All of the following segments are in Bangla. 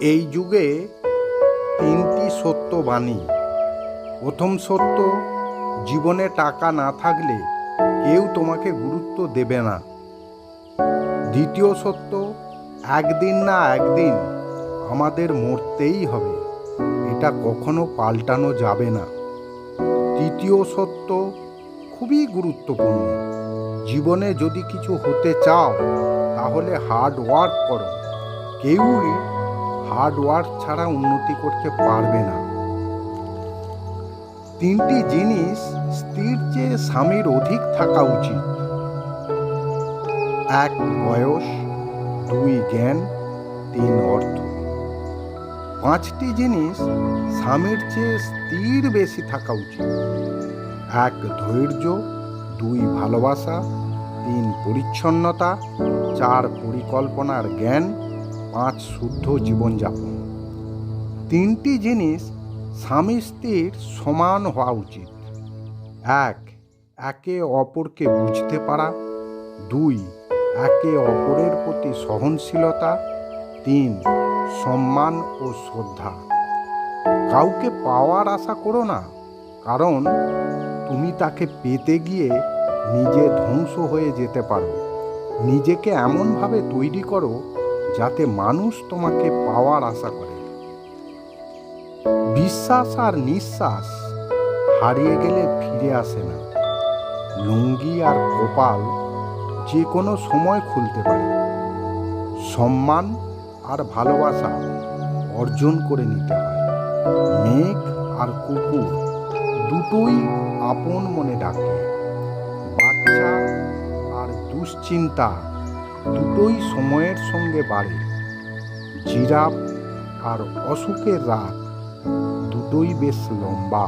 এই যুগে তিনটি সত্য বাণী। প্রথম সত্য, জীবনে টাকা না থাকলে কেউ তোমাকে গুরুত্ব দেবে না। দ্বিতীয় সত্য, একদিন না একদিন আমাদের মরতেই হবে। এটা কখনো পাল্টানো যাবে না। তৃতীয় সত্য, খুবই গুরুত্বপূর্ণ। জীবনে যদি কিছু হতে চাও, তাহলে হার্ড ওয়ার্ক করো। কেউই হার্ড ওয়ার্ক ছাড়া উন্নতি করতে পারবে না। তিনটি জিনিস স্ত্রীর চেয়ে স্বামীর অধিক থাকা উচিত। এক, বয়স। দুই, জ্ঞান। তিন, অর্থ। পাঁচটি জিনিস স্বামীর চেয়ে স্ত্রীর বেশি থাকা উচিত। এক, ধৈর্য। দুই, ভালোবাসা। তিন, পরিচ্ছন্নতা। চার, পরিকল্পনার জ্ঞান। পাঁচ শুদ্ধ জীবনযাপন। তিনটি জিনিস স্বামী স্ত্রীর সমান হওয়া উচিত। এক, একে অপরকে বুঝতে পারা। দুই, একে অপরের প্রতি সহনশীলতা। তিন, সম্মান ও শ্রদ্ধা। কাউকে পাওয়ার আশা করো না, কারণ তুমি তাকে পেতে গিয়ে নিজে ধ্বংস হয়ে যেতে পারো। নিজেকে এমনভাবে তৈরি করো যাতে মানুষ তোমাকে পাওয়ার আশা করে। বিশ্বাস আর নিঃশ্বাস হারিয়ে গেলে ফিরে আসে না। লুঙ্গি আর কপাল যে কোনো সময় খুলতে পারে। সম্মান আর ভালোবাসা অর্জন করে নিতে হয়। মেঘ আর কুকুর দুটোই আপন মনে ডাকে। বাচ্চা আর দুশ্চিন্তা দুটোই সময়ের সঙ্গে বাড়ে। জিরাফ আর অসুখের রাত দুটোই বেশ লম্বা।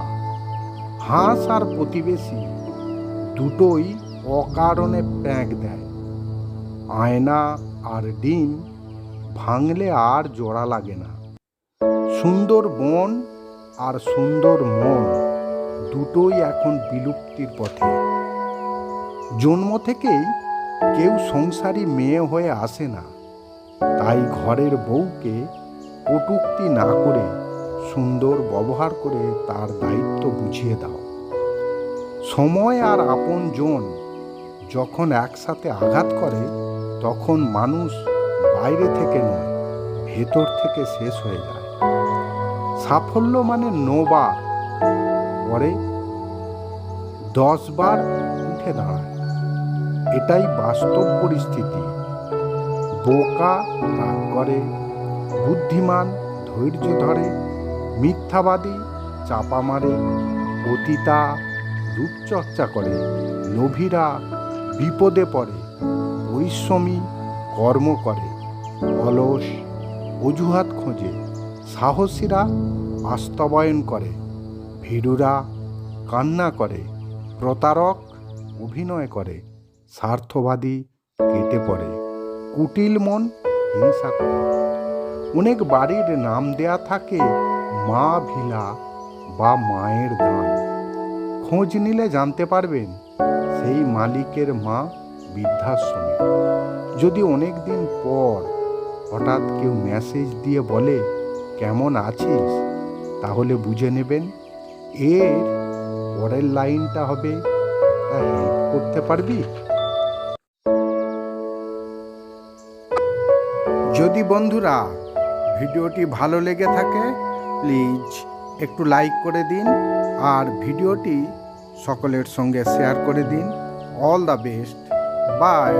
হাঁস আর প্রতিবেশী দুটোই অকারণে প্যাঁক দেয়। আয়না আর ডিম ভাঙলে আর জোড়া লাগে না। সুন্দর বন আর সুন্দর মন দুটোই এখন বিলুপ্তির পথে। জন্ম থেকেই কেউ সংসারী মেয়ে হয়ে আসে না। তাই ঘরের বউকে কটুক্তি না করে সুন্দর ব্যবহার করে তার দায়িত্ব বুঝিয়ে দাও। সময় আর আপন জন যখন একসাথে আঘাত করে, তখন মানুষ বাইরে থেকে নয়, ভেতর থেকে শেষ হয়ে যায়। সাফল্য মানে নোবার, পরে দশবার উঠে দাঁড়ায়। এটাই বাস্তব পরিস্থিতি। বোকা রাগ করে, বুদ্ধিমান ধৈর্য ধরে, মিথ্যাবাদী চাপা মারে পতিতা রূপচর্চা করে, লোভীরা বিপদে পড়ে, পরিশ্রমী কর্ম করে, অলস অজুহাত খোঁজে, সাহসীরা বাস্তবায়ন করে, ভীরুরা কান্না করে, প্রতারক অভিনয় করে। স্বার্থবাদী কেটে পড়ে। কুটিল মন হিংসা করে। অনেক বাড়ির নাম দেয়া থাকে মা ভিলা বা মায়ের দান। খোঁজ নিলে জানতে পারবেন, সেই মালিকের মা বৃদ্ধাশ্রমে। যদি অনেক দিন পর হঠাৎ কেউ মেসেজ দিয়ে বলে, কেমন আছিস? তাহলে বুঝে নেবেন, এর পরের লাইনটা হবে একটা হেল্প করতে পারবি? যদি বন্ধুরা ভিডিওটি ভালো লেগে থাকে, প্লিজ একটু লাইক করে দিন আর ভিডিওটি সকলের সঙ্গে শেয়ার করে দিন। All the best. বাই।